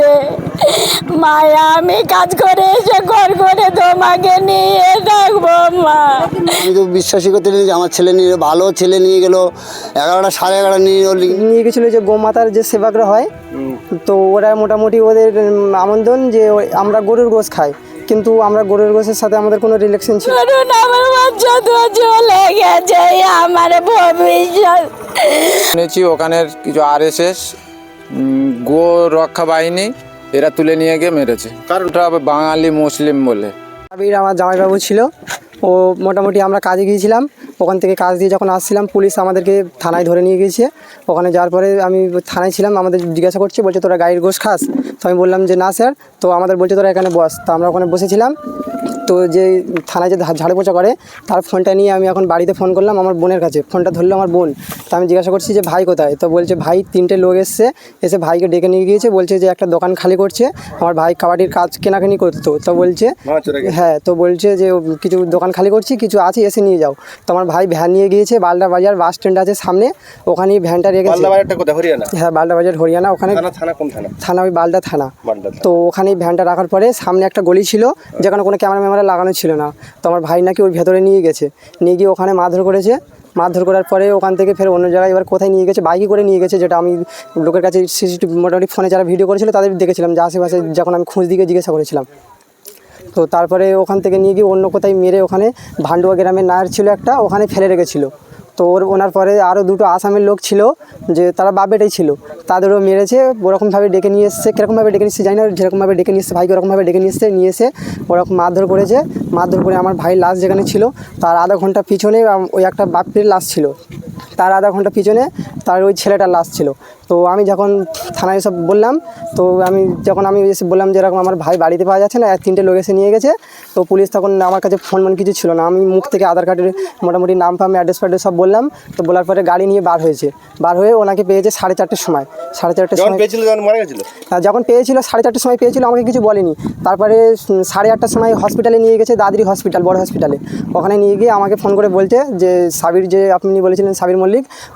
কাজে মায়া আমি কাজ করে এসে ঘর করে তোমাকে নিয়ে থাকব মা। আমি তো বিশ্বাসই করতে পারিনি যে আমার ছেলে নিয়ে ভালো ছেলে নিয়ে গেল। এগারোটা সাড়ে এগারোটা নিয়ে গেল। নিয়ে গেছিল যে গোমাতার যে সেবাগ্র হয় তো ওরা মোটামুটি ওদের আমন্ত্রণ যে ওই- আমরা গরুর গোশ খাই। কিন্তু আমরা গরুর গোশের সাথে আমাদের কোনো রিলেকশন ছিল করুন আমার বাচ্চা তো চলে গেছে আমার ভবিষ্যৎ। শুনেছি ওখানের কিছু আর এস এস গো রক্ষা বাহিনী এরা তুলে নিয়ে গিয়ে মেরেছে। কারণটা বাঙালি মুসলিম বলে। আবির আমার জামাইবাবু ছিল। ও মোটামুটি আমরা কাজে গিয়েছিলাম। ওখান থেকে কাজ দিয়ে যখন আসছিলাম, পুলিশ আমাদেরকে থানায় ধরে নিয়ে গিয়েছে। ওখানে যাওয়ার পরে আমি থানায় ছিলাম, আমাদের জিজ্ঞাসা করছি, বলছে, তোরা গাড়ির গোশ খাস? তো আমি বললাম যে, না, স্যার। তো আমাদের বলছে, তোরা এখানে বস। তো আমরা ওখানে বসেছিলাম। তো যে থানায় যে ঝাড়ু পোছা করে তার ফোনটা নিয়ে আমি এখন বাড়িতে ফোন করলাম আমার বোনের কাছে। ফোনটা ধরলো আমার বোন। তো আমি জিজ্ঞাসা করছি যে ভাই কোথায়? তো বলছে ভাই তিনটে লোক এসছে এসে ভাইকে ডেকে নিয়ে গিয়েছে বলছে যে একটা দোকান খালি করছে আমার ভাই কাবাডির কাজ কেনাকানি করতো। তো বলছে হ্যাঁ তো বলছে যে কিছু দোকান খালি করছি কিছু আছে এসে নিয়ে যাও। তো আমার ভাই ভ্যান নিয়ে গিয়েছে বালদা বাজার বাস স্ট্যান্ড আছে সামনে ওখানে ভ্যানটা রেখেছে। হরিয়ানা? হ্যাঁ বালদা বাজার হরিয়ানা ওখানে থানা ওই বালদা থানা। বালদা থানা। তো ওখানে ভ্যানটা রাখার পরে সামনে একটা গলি ছিল যেখানে কোনো ক্যামেরা ম্যামেরা লাগানো ছিল না। তো আমার ভাই নাকি ওর ভেতরে নিয়ে গেছে। নিয়ে গিয়ে ওখানে মারধর করেছে। মারধর করার পরে ওখান থেকে ফের অন্য জায়গায় এবার কোথায় নিয়ে গেছে বাইকে করে নিয়ে গেছে, যেটা আমি লোকের কাছে সিসিটিভি মোটামুটি ফোনে যারা ভিডিও করেছিল তাদের দেখেছিলাম, যে আশেপাশে যখন আমি খোঁজ দিকে জিজ্ঞাসা করেছিলাম। তো তারপরে ওখান থেকে নিয়ে গিয়ে অন্য কোথায় মেরে ওখানে ভান্ডুয়া গ্রামের নায়ার ছিল একটা, ওখানে ফেলে রেখেছিল। তো ওর, ওনার পরে আরও দুটো আসামের লোক ছিল, যে তারা বাপেটাই ছিল। তাদেরও মেরেছে, ওরকমভাবে ডেকে নিয়ে এসছে, কীরকমভাবে ডেকে নিচ্ছে জানি না, যেরকমভাবে ডেকে এসছে, ভাইকে ওরকমভাবে ডেকে এসছে, নিয়ে এসে ওরকম মারধর করেছে। মারধর করে আমার ভাই লাশ যেখানে ছিল, তার আধা ঘণ্টা পিছনে ওই একটা বাপের লাশ ছিল। তার আধা ঘণ্টা পিছনে তার ওই ছেলেটার লাশ ছিল। তো আমি যখন থানায় সব বললাম তো আমি যখন আমি এসে বললাম যে এরকম আমার ভাই বাড়িতে পাওয়া যাচ্ছে না এক তিনটে লোক এসে নিয়ে গেছে তো পুলিশ তখন আমার কাছে ফোন মন কিছু ছিল না। আমি মুখ থেকে আধার কার্ডের মোটামুটি নাম ফাম অ্যাড্রেস ফ্যাড্রেস সব বললাম তো বলার পরে গাড়ি নিয়ে বার হয়েছে। বার হয়ে ওনাকে পেয়েছে সাড়ে চারটের সময়। সাড়ে চারটের সময় পেয়েছিল যখন মারা গেছিল? আর যখন পেয়েছিল সাড়ে চারটের সময় পেয়েছিল আমাকে কিছু বলেনি। তারপরে সাড়ে আটটার সময় হসপিটালে নিয়ে গেছে দাদরি হসপিটাল বড় হসপিটালে ওখানে নিয়ে গিয়ে আমাকে ফোন করে বলছে যে সাবির যে আপনি বলেছিলেন সাবির মল্লিক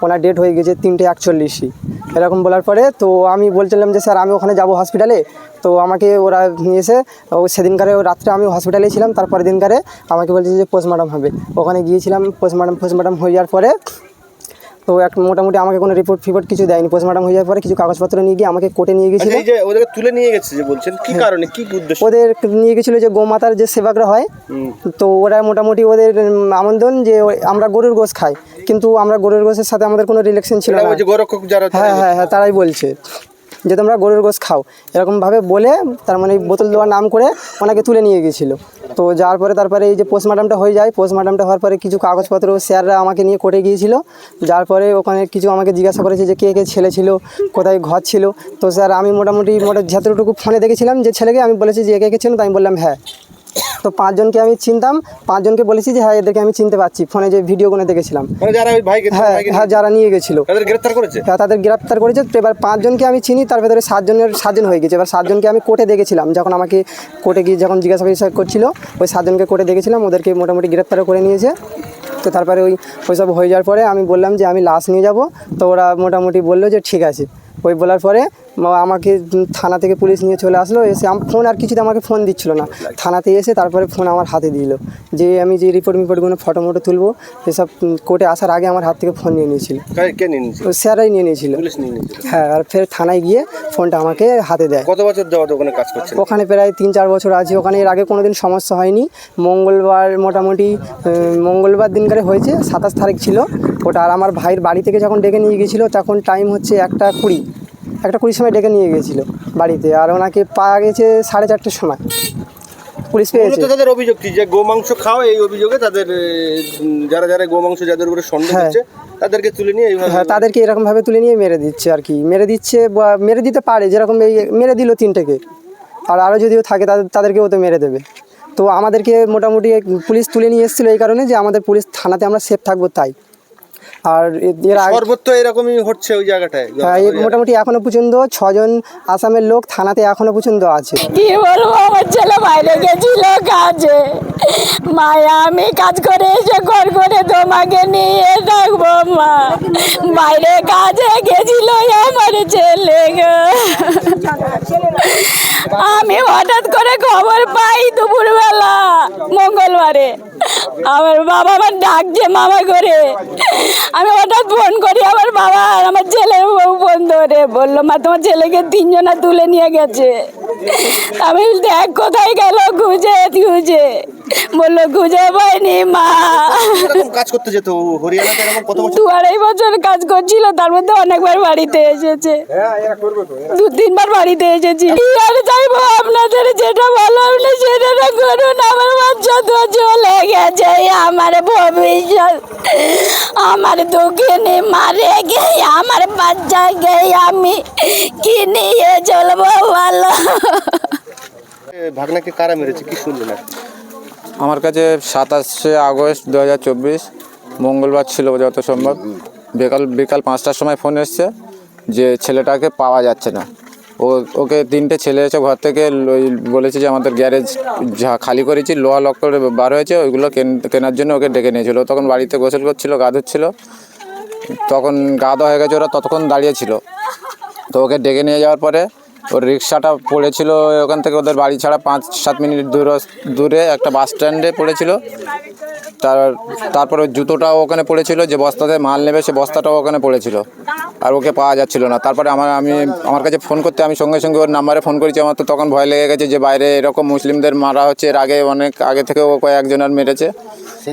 ওনার ডেট হয়ে গেছে তিনটে একচল্লিশই। এরকম বলার পরে তো আমি বলছিলাম যে, স্যার, আমি ওখানে যাব হসপিটালে তো আমাকে ওরা নিয়ে এসে, ও সেদিনকারে রাত্রে আমি হসপিটালে ছিলাম, তারপরের দিনকারে আমাকে বলছে যে, পোস্টমর্টম হবে। ওখানে গিয়েছিলাম, পোস্টমর্টম পোস্টমর্টম হয়ে যাওয়ার পরে তো এক মোটামুটি আমাকে কোনো রিপোর্ট ফিপোর্ট কিছু দেয়নি। পোস্টমর্টম হয়ে যাওয়ার পরে কিছু কাগজপত্র নিয়ে গিয়ে আমাকে কোর্টে নিয়ে গিয়েছিল। আচ্ছা এই যে ওদেরকে তুলে নিয়ে গেছে যে বলছেন কি কারণে কি উদ্দেশ্য? ওদের নিয়ে গেছিল যে গোমাতার যে সেবাগ্র হয় তো ওরা মোটামুটি ওদের আমন্ত্রণ যে আমরা গরুর গোশ খাই। কিন্তু আমরা গরুর গোশের সাথে আমাদের কোনো রিলেকশন ছিল না। যারা হ্যাঁ হ্যাঁ হ্যাঁ তারাই বলছে যে তোমরা গরুর গোশ খাও। এরকমভাবে বলে তার মানে বোতল দেওয়ার নাম করে ওনাকে তুলে নিয়ে গেছিল তো যাওয়ার পরে তারপরে এই যে পোস্টমার্টামটা হয়ে যায় পোস্টমার্টামটা হওয়ার পরে কিছু কাগজপত্র স্যাররা আমাকে নিয়ে কোর্টে গিয়েছিল। যার পরে ওখানে কিছু আমাকে জিজ্ঞাসা করেছে যে কে কে ছেলে ছিল, কোথায় ঘর ছিল। তো স্যার আমি মোটামুটি মোটা যতটুকু ফোনে দেখেছিলাম যে ছেলেকে, আমি বলেছি যে একে কে ছিল তো আমি বললাম হ্যাঁ। তো পাঁচজনকে আমি চিনতাম পাঁচজনকে বলেছি যে হ্যাঁ এদেরকে আমি চিনতে পারছি ফোনে যে ভিডিওগুলো দেখেছিলাম। মানে হ্যাঁ হ্যাঁ যারা নিয়ে গেছিল। তাদের গ্রেফতার করেছে? তা তাদের গ্রেপ্তার করেছে। তো এবার পাঁচজনকে আমি চিনি তার ভেতরে সাতজনের সাতজন হয়ে গেছে। এবার সাতজনকে আমি কোর্টে দেখেছিলাম। যখন আমাকে কোর্টে গিয়ে যখন জিজ্ঞাসা করছিল ওই সাতজনকে কোর্টে দেখেছিলাম। ওদেরকে মোটামুটি গ্রেপ্তারও করে নিয়েছে। তো তারপরে ওই ওইসব হয়ে যাওয়ার পরে আমি বললাম যে আমি লাশ নিয়ে যাব। তো ওরা মোটামুটি বলল যে ঠিক আছে। ওই বলার পরে আমাকে থানা থেকে পুলিশ নিয়ে চলে আসলো। এসে আমার ফোন আর কিছুতে আমাকে ফোন দিচ্ছিল না। থানাতে এসে তারপরে ফোন আমার হাতে দিল। যে আমি যে রিপোর্ট মিপোর্টগুলো ফটো মোটো তুলবো এসব কোর্টে আসার আগে আমার হাত থেকে ফোন নিয়ে নিয়েছিল। স্যারাই নিয়ে নিয়েছিল? হ্যাঁ আর ফের থানায় গিয়ে ফোনটা আমাকে হাতে দেয়। কত বছর যাওয়া ওখানে কাজ করছেন? ওখানে প্রায় তিন চার বছর আছে। ওখানে এর আগে কোনো দিন সমস্যা হয়নি। মঙ্গলবার মোটামুটি মঙ্গলবার দিনকারে হয়েছে সাতাশ তারিখ ছিল। ওটা আর আমার ভাইয়ের বাড়ি থেকে যখন ডেকে নিয়ে গিয়েছিল তখন টাইম হচ্ছে একটা কুড়ি। একটা কুড়ির সময় ডেকে নিয়ে গিয়েছিল বাড়িতে। আর ওনাকে পাওয়া গেছে সাড়ে চারটের সময়। পুলিশ পেয়েছে। তাদের অভিযোগ কি? যে গোমাংস খাও এই অভিযোগে তাদের যারা যারা গোমাংস যাদের উপরে সন্দেহ হ্যাঁ। হচ্ছে তাদেরকে তুলে নিয়ে হ্যাঁ তাদেরকে এরকমভাবে তুলে নিয়ে মেরে দিচ্ছে আর কি। মেরে দিচ্ছে বা মেরে দিতে পারে যেরকম এই মেরে দিল তিনটেকে। আর আরও যদিও থাকে তাদের তাদেরকেও তো মেরে দেবে। তো আমাদেরকে মোটামুটি পুলিশ তুলে নিয়ে এসেছিল এই কারণে যে আমাদের পুলিশ থানাতে আমরা সেফ থাকব তাই। আর এর সর্বত্র এরকমই হচ্ছে ওই জায়গাটায় হ্যাঁ, মোটামুটি এখনও পর্যন্ত ছজন আসামের লোক থানাতে এখনও পর্যন্ত আছে। কি বলব? আমার ছেলে বাইরে গেছিল কাজে। মায়া, আমি কাজ করে এসে ঘর করে তোমাকে নিয়ে থাকব, মা। বাইরে কাজে গেছিল আমার ছেলে আমি হঠাৎ করে খবর পাই দুপুরবেলা, মঙ্গলবারে। আমার বাবা আমার ডাকছে মামা করে আমি হঠাৎ ফোন করি, আমার বাবা আর আমার বউ ফোন ধরে। বলল, মা, তোমার ছেলেকে তিনজনা তুলে নিয়ে গেছে। আমি দেখ, কোথায় গেল? খুঁজে খুঁজে। বলল খুঁজে পাইনি মা। এরকম কাজ করতে যেত? হরিয়ানাতে এরকম কত বছর দু আড়াই বছর কাজ করছিল তার মধ্যে অনেকবার বাড়িতে এসেছে। দু তিনবার বাড়িতে এসেছি। আর চাইব আপনাদের যেটা ভালো আপনি সেটা না করুন আমার বাচ্চা তো চলে গেছে আমার ভবিষ্যৎ আমার দোকানে মারে গে আমার বাচ্চা বাচ্চাকে আমি কি নিয়ে চলবো ভালো ভাগনাকে কারা মেরেছে? কি শুনলেন আমার কাছে সাতাশে আগস্ট দু হাজার চব্বিশ মঙ্গলবার ছিল যত সম্ভব। বিকাল বিকাল পাঁচটার সময় ফোন এসছে যে ছেলেটাকে পাওয়া যাচ্ছে না। ও, ওকে তিনটে ছেলে এসে ঘর থেকে বলেছে যে আমাদের গ্যারেজ যা খালি করেছি, লোহা লক করে বার হয়েছে, ওইগুলো কেন- কেনার জন্য ওকে ডেকে নিয়েছিল। তখন বাড়িতে গোসল করছিল গা ধুচ্ছিল তখন গা ধোয়া হয়ে গেছে, ওরা ততক্ষণ দাঁড়িয়েছিল তো ওকে ডেকে নিয়ে যাওয়ার পরে ওর রিক্সাটা পড়েছিল ওখান থেকে ওদের বাড়ি ছাড়া পাঁচ, সাত মিনিট দূর দূরে একটা বাস স্ট্যান্ডে পড়েছিল। তার, তারপরে জুতোটাও ওখানে পড়েছিল, যে বস্তাতে মাল নেবে সে বস্তাটাও ওখানে পড়েছিল। আর ওকে পাওয়া যাচ্ছিল না। তারপরে আমার, আমি, আমার কাছে ফোন করতে, আমি সঙ্গে সঙ্গে ওর নাম্বারে ফোন করেছি। আমার তো তখন ভয় লেগে গেছে যে বাইরে এরকম মুসলিমদের মারা হচ্ছে। এর আগে অনেক, আগে থেকে ও কয়েকজনের মেরেছে।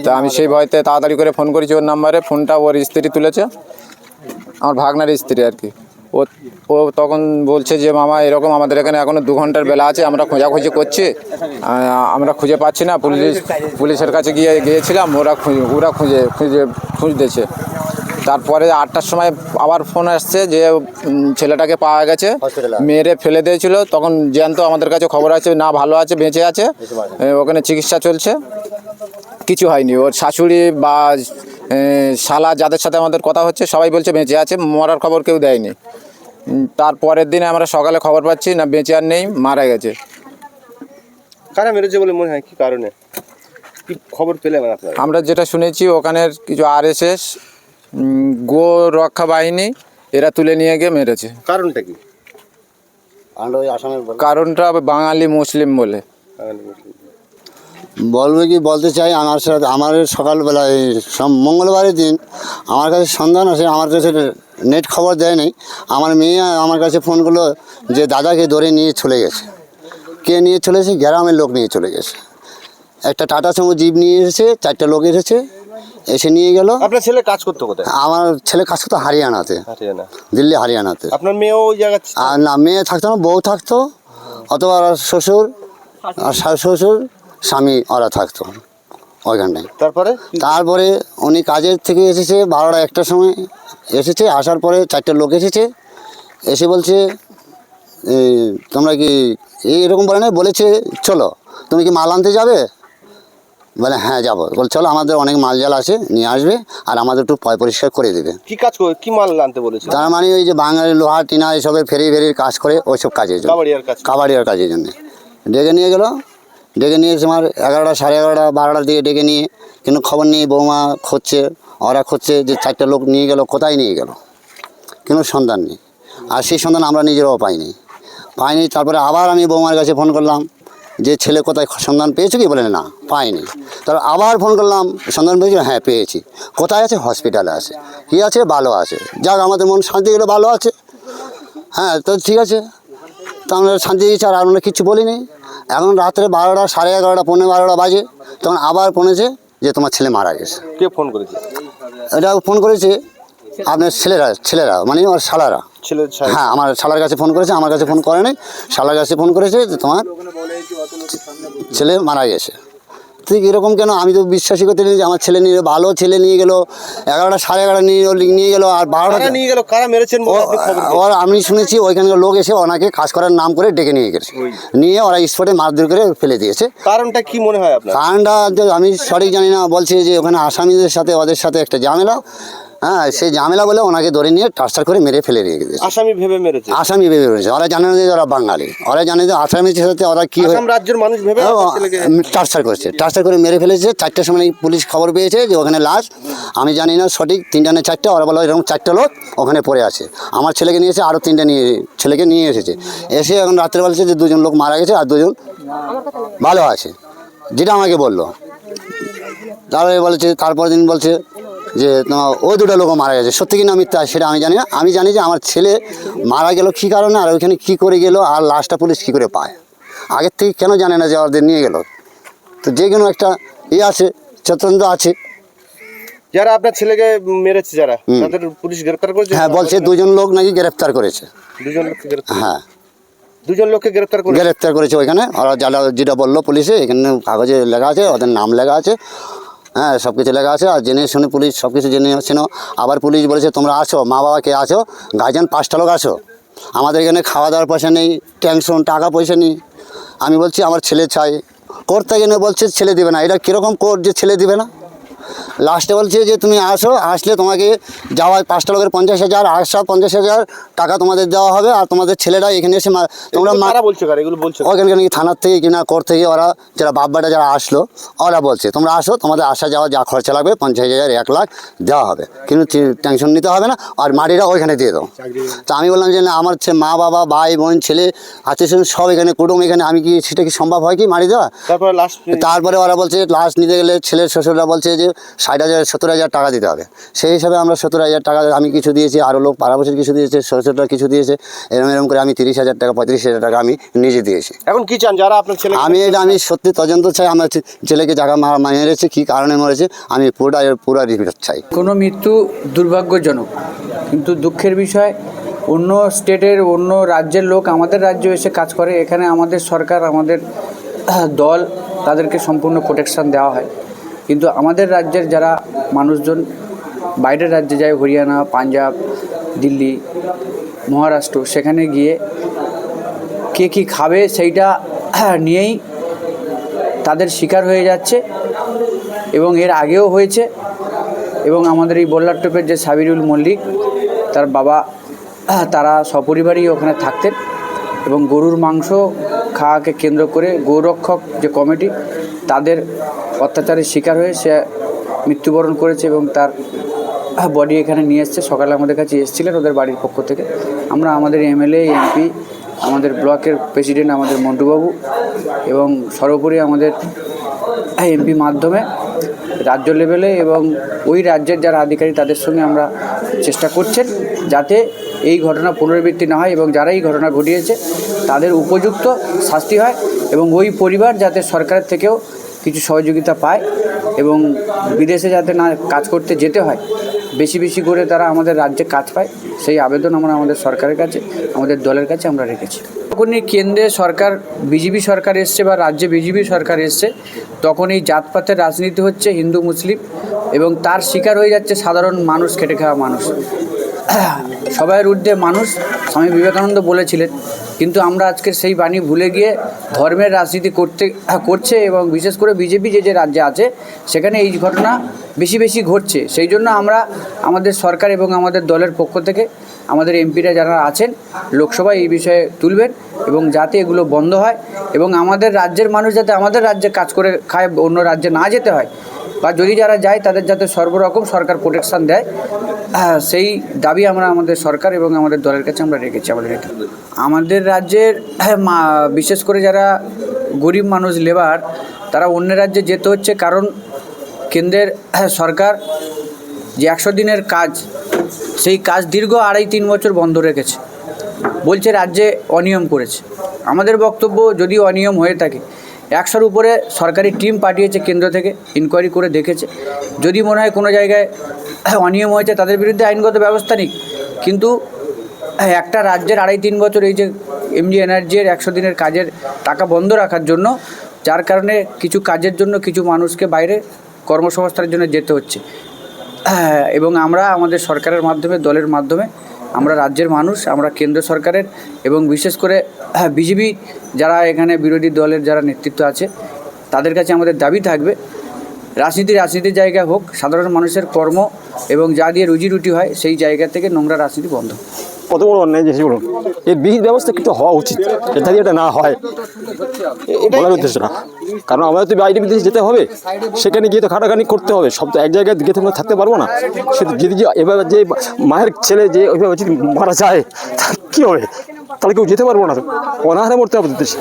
তা আমি সেই ভয়তে তাড়াতাড়ি করে ফোন করেছি ওর নাম্বারে। ফোনটা ওর স্ত্রী তুলেছে। আমার ভাগনার স্ত্রী আর কি। ও ও তখন বলছে যে মামা এরকম আমাদের এখানে এখনও দু ঘণ্টার বেলা আছে আমরা খোঁজাখুঁজি করছি। আমরা খুঁজে পাচ্ছি না। পুলিশ পুলিশের কাছে গিয়ে গিয়েছিলাম ওরা খুঁজে ওরা খুঁজে খুঁজে খুঁজতেছে। তারপরে আটটার সময় আবার ফোন আসছে যে ছেলেটাকে পাওয়া গেছে মেরে ফেলে দিয়েছিল। তখন জ্যান্ত আমাদের কাছে খবর আছে না ভালো আছে বেঁচে আছে। ওখানে চিকিৎসা চলছে। কিছু হয়নি। ওর শাশুড়ি বা শালা যাদের সাথে আমাদের কথা হচ্ছে সবাই বলছে বেঁচে আছে মরার খবর কেউ দেয়নি। উম, তার পরের দিনে আমরা সকালে খবর পাচ্ছি না বেঁচে আর নেই মারা গেছে। কারা মেরেছে বলে মনে হয়? কি কারণে? কি খবর পেলেন আপনারা? আমরা যেটা শুনেছি ওখানের কিছু আরএসএস গো রক্ষা বাহিনী এরা তুলে নিয়ে গিয়ে মেরেছে। কারণটা কি? কারণটা বাঙালি মুসলিম বলে। বাঙালি মুসলিম। বলব কি বলতে চাই আমার সাথে আমার সকালবেলায় মঙ্গলবারের দিন আমার কাছে সন্ধান আসে আমার কাছে নেট খবর দেয়নি আমার মেয়ে আমার কাছে ফোন করল যে দাদাকে ধরে নিয়ে চলে গেছে। কে নিয়ে চলেছে গ্রামের লোক নিয়ে চলে গেছে। একটা টাটা সুমো জিপ নিয়ে এসেছে চারটে লোক এসেছে এসে নিয়ে গেল। আপনার ছেলে কাজ করতো কোথায়? আমার ছেলে কাজ করতো হারিয়ানাতে। হরিয়ানা। দিল্লি হারিয়ানাতে। আপনার মেয়েও ওই জায়গায় আর না মেয়ে থাকতো না বউ থাকতো অথবা শ্বশুর আর শাশু শ্বশুর। স্বামী ওরা থাকতো ওইখানটায়। তারপরে? তারপরে উনি কাজের থেকে এসেছে বারোটা একটার সময় এসেছে আসার পরে চারটে লোক এসেছে এসে বলছে তোমরা কি এই এরকম বলে না বলেছে চলো তুমি কি মাল আনতে যাবে? বলে হ্যাঁ যাব। বল চলো আমাদের অনেক মাল জাল আছে নিয়ে আসবে আর আমাদের একটু পয় পরিষ্কার করে দেবে। কি কাজ করে? কি মাল আনতে বলেছে? তার মানে ওই যে বাঙালি লোহা টিনা এসবের ফেরি ফেরির কাজ করে ওইসব কাজের জন্য। কাবাডিয়ার কাজ কাজের জন্য। ডেকে নিয়ে গেল ডেকে নিয়ে এসে আমার এগারোটা, সাড়ে এগারোটা, বারোটার দিকে ডেকে নিয়ে কিন্তু খবর নেই বৌমা খুঁজছে, ওরা খুঁজছে যে চারটে লোক নিয়ে গেল, কোথায় নিয়ে গেল? কোনো সন্ধান নেই। আর সেই সন্ধান আমরা নিজেরাও পাইনি। পাইনি, তারপরে আবার আমি বৌমার কাছে ফোন করলাম যে, ছেলে কোথায় সন্ধান পেয়েছ কি? বলে, না, পাইনি। তারপর আবার ফোন করলাম, সন্ধান পেয়েছি হ্যাঁ পেয়েছি। কোথায় আছে? হসপিটালে আছে। কী আছে? ভালো আছে। যাক, আমাদের মন শান্তি গেলে ভালো আছে। হ্যাঁ তো ঠিক আছে। তো আমরা শান্তি দিয়েছি, আর আমরা কিচ্ছু বলিনি। এখন রাত্রে বারোটা সাড়ে এগারোটা পনেরো বারোটা বাজে তখন আবার পনেছে যে তোমার ছেলে মারা গেছে। কে ফোন করেছে? এটা ফোন করেছে আপনার ছেলেরা ছেলেরা মানে আমার শালারা। ছেলে হ্যাঁ আমার শালার কাছে ফোন করেছে আমার কাছে ফোন করে নাই। শালার কাছে ফোন করেছে যে তোমার ছেলে মারা গেছে। ঠিক এরকম কেন? আমি তো বিশ্বাসই করতে নিয়ে আমার ছেলে নিয়ে ভালো ছেলে নিয়ে গেলো এগারোটা সাড়ে এগারোটা নিয়ে নিয়ে গেলো আর বারোটা নিয়ে গেলো? কারা মেরেছেন? ওর আমি শুনেছি ওইখানকার লোক এসে ওনাকে কাজ করার নাম করে ডেকে নিয়ে গেছে। নিয়ে ওরা স্পটে মারধর করে ফেলে দিয়েছে। কারণটা কি মনে হয় আপনার? কারণটা আমি সঠিক জানি না বলছি যে ওখানে আসামিদের সাথে ওদের সাথে একটা ঝামেলা। হ্যাঁ সেই ঝামেলা বলে ওনাকে ধরে নিয়ে ট্রান্সফার করে মেরে ফেলে রেখে দিয়েছে। আসামি ভেবে মেরেছে? আসামি ভেবে রয়েছে ওরা জানে না যে ওরা বাঙালি। ওরা জানে যে আসামির সাথে ওরা কি আসাম রাজ্যের মানুষ ভেবে ট্রান্সফার করেছে। ট্রান্সফার করে মেরে ফেলেছে। চারটার সময় পুলিশ খবর পেয়েছে যে ওখানে লাশ। আমি জানি না সঠিক তিনটা না চারটা। ওরা বলো এরকম চারটা লোক ওখানে পড়ে আছে। আমার ছেলেকে নিয়েছে আরও তিনটা নিয়ে ছেলেকে নিয়ে এসেছে। এসে এখন রাত্রে বলছে যে দুজন লোক মারা গেছে আর দুজন ভালো আছে। যেটা আমাকে বলল। তারপরে বলেছে তারপর দিন বলছে যে তোমার ওই দুটো লোকও মারা গেছে। সত্যি কিনা মিথ্যা সেটা আমি জানি না। আমি জানি যে আমার ছেলে মারা গেল কী কারণে আর ওইখানে কী করে গেল আর লাশটা পুলিশ কী করে পায়? আগের থেকে কেন জানে না যে ওদের নিয়ে গেল? তো যে কোনো একটা ইয়ে আছে স্বতন্ত্র আছে। যারা আপনার ছেলেকে মেরেছে যারা তাদের পুলিশ গ্রেফতার করেছে? হ্যাঁ বলছে দুজন লোক নাকি গ্রেফতার করেছে। দুজন হ্যাঁ। দুজন লোককে গ্রেফতার করেছে? গ্রেপ্তার করেছে ওইখানে। ওরা যারা যেটা বলল পুলিশে এখানে কাগজে লেখা আছে ওদের নাম লেখা আছে। হ্যাঁ সব কিছু লেখা আছে, আর জেনে শুনে পুলিশ সব কিছু জেনে শুনো। আবার পুলিশ বলেছে, তোমরা আসো, মা বাবাকে আসো গার্জেন পাঁচটা লোক আসো। আমাদের এখানে খাওয়া দাওয়ার পয়সা নেই, টেনশন, টাকা পয়সা নেই। আমি বলছি, আমার ছেলে চাই। করতে গেলে বলছে, ছেলে দিবে না। এটা কীরকম কোর্ট যে ছেলে দিবে না? লাস্টে বলছে যে তুমি আসো আসলে তোমাকে যাওয়ায় পাঁচটা লোকের পঞ্চাশ হাজার আসা পঞ্চাশ হাজার টাকা তোমাদের দেওয়া হবে আর তোমাদের ছেলেরা এখানে এসে তোমরা মারা কারা বলছে এগুলো বলছে কারা? ওখানকার নাকি থানার থেকে কিনা কোর্ট থেকে ওরা যারা বাপবাটা যারা আসলো ওরা বলছে তোমরা আসো তোমাদের আসা যাওয়া যা খরচা লাগবে পঞ্চাশ হাজার এক লাখ দেওয়া হবে। কিন্তু টেনশন নিতে হবে না আর মাটিটা ওইখানে দিয়ে দাও। তা আমি বললাম যে না আমার মা বাবা ভাই বোন ছেলে আত্মীয় সব এখানে কুটুম এখানে আমি কি সেটা কি সম্ভব হয় কি মাটি দেওয়া? তারপরে লাস্ট তারপরে ওরা বলছে লাস্ট নিতে গেলে ছেলের শ্বশুররা বলছে যে ষাট হাজার সত্তর হাজার টাকা দিতে হবে। সেই হিসাবে আমরা সত্তর হাজার টাকা আমি কিছু দিয়েছি আরও লোক পাড়াবছর কিছু দিয়েছে শ্বশুররা কিছু দিয়েছে এরকম এরকম করে আমি তিরিশ হাজার টাকা পঁয়ত্রিশ হাজার টাকা আমি নিজে দিয়েছি। এখন কি চান? যারা আপনার ছেলে আমি এটা আমি সত্যি তদন্ত চাই আমার ছেলেকে জায়গা মেরেছে কী কারণে মরেছে আমি পুরোটা পুরো রিপোর্ট চাই। কোনো মৃত্যু দুর্ভাগ্যজনক কিন্তু দুঃখের বিষয় অন্য স্টেটের অন্য রাজ্যের লোক আমাদের রাজ্যে এসে কাজ করে এখানে আমাদের সরকার আমাদের দল তাদেরকে সম্পূর্ণ প্রোটেকশান দেওয়া হয়। কিন্তু আমাদের রাজ্যের যারা মানুষজন, বাইরের রাজ্যে যায়, হরিয়ানা, পাঞ্জাব, দিল্লি, মহারাষ্ট্র, সেখানে গিয়ে কে কী খাবে সেইটা নিয়েই তাদের শিকার হয়ে যাচ্ছে এবং এর আগেও হয়েছে এবং আমাদের এই বল্লারটোপের যে সাবিরুল মল্লিক, তার বাবা, তারা সপরিবারই ওখানে থাকতেন। এবং গরুর মাংস খাওয়াকে কেন্দ্র করে গৌরক্ষক যে কমিটি, তাদের অত্যাচারের শিকার হয়ে সে মৃত্যুবরণ করেছে এবং তার বডি এখানে নিয়ে এসছে। সকালে আমাদের কাছে এসেছিলেন ওদের বাড়ির পক্ষ থেকে। আমরা আমাদের এমএলএ, এমপি, আমাদের ব্লকের প্রেসিডেন্ট, আমাদের মন্টুবাবু এবং সর্বোপরি আমাদের এমপি মাধ্যমে রাজ্য লেভেলে এবং ওই রাজ্যের যারা আধিকারিক তাদের সঙ্গে আমরা চেষ্টা করছেন যাতে এই ঘটনা পুনরাবৃত্তি না হয় এবং যারা এই ঘটনা ঘটিয়েছে, তাদের উপযুক্ত শাস্তি হয় এবং ওই পরিবার যাতে সরকারের থেকেও কিছু সহযোগিতা পায় এবং বিদেশে যাতে না কাজ করতে যেতে হয়, বেশি বেশি করে তারা আমাদের রাজ্যে কাজ পায়, সেই আবেদন আমরা আমাদের সরকারের কাছে, আমাদের দলের কাছে আমরা রেখেছি। যখনই কেন্দ্রে সরকার, বিজেপি সরকার এসছে বা রাজ্যে বিজেপি সরকার এসছে তখন এই জাতপাতের রাজনীতি হচ্ছে হিন্দু, মুসলিম এবং তার শিকার হয়ে যাচ্ছে সাধারণ মানুষ, খেটে খাওয়া মানুষ। সবাইয়ের ঊর্ধ্বে মানুষ স্বামী বিবেকানন্দ বলেছিলেন। কিন্তু আমরা আজকের সেই বাণী ভুলে গিয়ে ধর্মের রাজনীতি করতে, করছে এবং বিশেষ করে বিজেপি যে যে রাজ্যে আছে, সেখানে এই ঘটনা বেশি বেশি ঘটছে। সেই জন্য আমরা আমাদের সরকার এবং আমাদের দলের পক্ষ থেকে আমাদের এমপিরা যারা আছেন লোকসভায় এই বিষয়ে তুলবেন এবং যাতে এগুলো বন্ধ হয় এবং আমাদের রাজ্যের মানুষ যাতে আমাদের রাজ্যে কাজ করে, খায়, অন্য রাজ্যে না যেতে হয় বা যদি যারা যায় তাদের যাতে সর্বরকম সরকার প্রোটেকশান দেয় সেই দাবি আমরা আমাদের সরকার এবং আমাদের দলের কাছে আমরা রেখেছি আমাদের আমাদের রাজ্যের মা- বিশেষ করে যারা গরিব মানুষ লেবার তারা অন্য রাজ্যে যেতে হচ্ছে কারণ কেন্দ্রের আহ, সরকার যে একশো দিনের কাজ সেই কাজ দীর্ঘ আড়াই তিন বছর বন্ধ রেখেছে। বলছে রাজ্যে অনিয়ম করেছে। আমাদের বক্তব্য যদি অনিয়ম হয়ে থাকে একশোর উপরে সরকারি টিম পাঠিয়েছে কেন্দ্র থেকে ইনকোয়ারি করে দেখেছে। যদি মনে হয় কোনো জায়গায় অনিয়ম হয়েছে, তাদের বিরুদ্ধে আইনগত ব্যবস্থা নিক। কিন্তু, একটা রাজ্যের আড়াই তিন বছর এই যে এমজি এনার্জির একশো দিনের কাজের টাকা বন্ধ রাখার জন্য, যার কারণে কিছু কাজের জন্য কিছু মানুষকে বাইরে কর্মসংস্থানের জন্য যেতে হচ্ছে। এবং আমরা আমাদের সরকারের মাধ্যমে, দলের মাধ্যমে, আমরা রাজ্যের মানুষ, আমরা কেন্দ্র সরকারের এবং বিশেষ করে, বিজেপি যারা এখানে বিরোধী দলের যারা নেতৃত্ব আছে, তাদের কাছে আমাদের দাবি থাকবে, রাজনীতি রাজনীতির জায়গা হোক, সাধারণ মানুষের কর্ম এবং যা দিয়ে রুজি রুটি হয়, সেই জায়গা থেকে নোংরা রাজনীতি বন্ধ। কত বড় অন্যায় জিনিস বলুন? এর বিহিত ব্যবস্থা কিন্তু হওয়া উচিত। যদি এটা না হয় বলার উদ্দেশ্য না। কারণ আমাদের তো বাইরে বিদেশে যেতে হবে, সেখানে গিয়ে তো খাটাখানি করতে হবে। সব তো এক জায়গায় গিয়ে তো থাকতে পারব না। সে যদি এভাবে যে মায়ের ছেলে যে ওইভাবে যদি মারা যায় তা কী হবে? তাহলে কেউ যেতে পারব না। অনাহারে মরতে হবে দেশে।